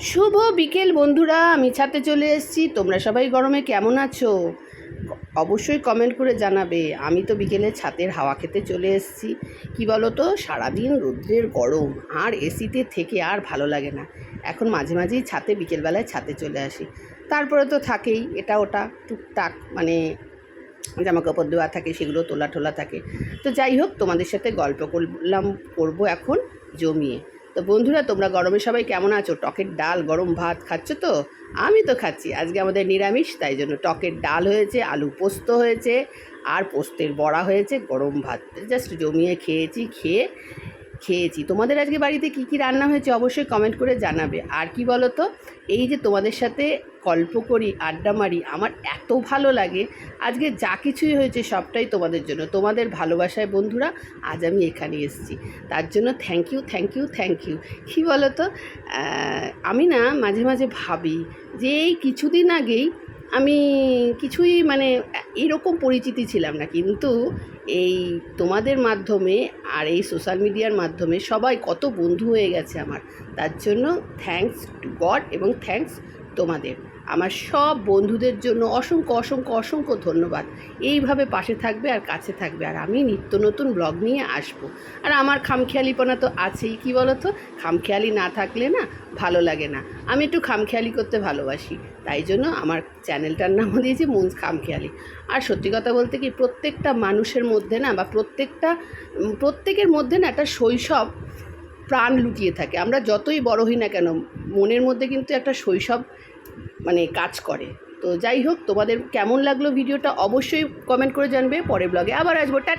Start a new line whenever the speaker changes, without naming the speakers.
শুভ বিকেল বন্ধুরা, আমি ছাদে চলে এসেছি। তোমরা সবাই গরমে কেমন আছো? অবশ্যই কমেন্ট করে জানাবে। আমি তো বিকেলে ছাতের হাওয়া খেতে চলে এসেছি। কি বলো তো সারাদিন রৌদ্রের গরম। আর এসিতে থেকে আর ভালো লাগে না। এখন মাঝে মাঝেই ছাতে বিকেলবেলায় ছাতে চলে আসি। তারপরে তো থাকেই, এটা ওটা, টুকটাক মানে জামা কাপড় দেওয়া থাকে, সেগুলো তোলা টোলা থাকে। তো যাই হোক, তোমাদের সাথে গল্প করলাম, করব এখন জমিয়ে। তো বন্ধুরা, তোমরা গরমে সবাই কেমন আছো? টকের ডাল, গরম ভাত খাচ্ছ তো? আমি তো খাচ্ছি। আজকে আমাদের নিরামিষ, তাই জন্য টকের ডাল হয়েছে, আলু পোস্ত হয়েছে, আর পোস্তের বড়া হয়েছে গরম ভাত। জাস্ট জমিয়ে খেয়েছি, খেয়ে খেয়েছি। তোমাদের আজকে বাড়িতে কী কী রান্না হয়েছে অবশ্যই কমেন্ট করে জানাবে। আর কি বলো তো এই যে তোমাদের সাথে গল্প করি, আড্ডা মারি, আমার এত ভালো লাগে। আজকে যা কিছুই হয়েছে সবটাই তোমাদের জন্য। তোমাদের ভালোবাসায় বন্ধুরা, আজ আমি এখানে এসেছি। তার জন্য thank you thank you thank you কী বলো তো আমি না মাঝে মাঝে ভাবি যে এই কিছুদিন আগেই আমি কিছুই মানে এরকম পরিচিতি ছিলাম না, কিন্তু এই তোমাদের মাধ্যমে আর এই সোশ্যাল মিডিয়ার মাধ্যমে সবাই কত বন্ধু হয়ে গেছে আমার। তার জন্য থ্যাংকস টু গড এবং থ্যাঙ্কস তোমাদের। আমার সব বন্ধুদের জন্য অসংখ্য অসংখ্য অসংখ্য ধন্যবাদ। এইভাবে পাশে থাকবে আর কাছে থাকবে। আর আমি নিত্য নতুন ব্লগ নিয়ে আসব। আর আমার খামখেয়ালিপনা তো আছেই, কি বলো তো খামখেয়ালি না থাকলে না ভালো লাগে না। আমি একটু খামখেয়ালি করতে ভালোবাসি। তাই জন্য আমার চ্যানেলটার নামও দিয়েছি মুন্স খামখেয়ালি। আর সত্যি কথা বলতে কি, প্রত্যেকটা মানুষের মধ্যে না বা প্রত্যেকটা প্রত্যেকের মধ্যে না একটা শৈশব প্রাণ লুকিয়ে থাকে। আমরা যতই বড় হই না কেন মনের মধ্যে কিন্তু একটা শৈশব মানে কাজ করে। তো যাই হোক, তোমাদের কেমন লাগল ভিডিওটা অবশ্যই কমেন্ট করে জানবে। পরের ব্লগে আবার আসব। টা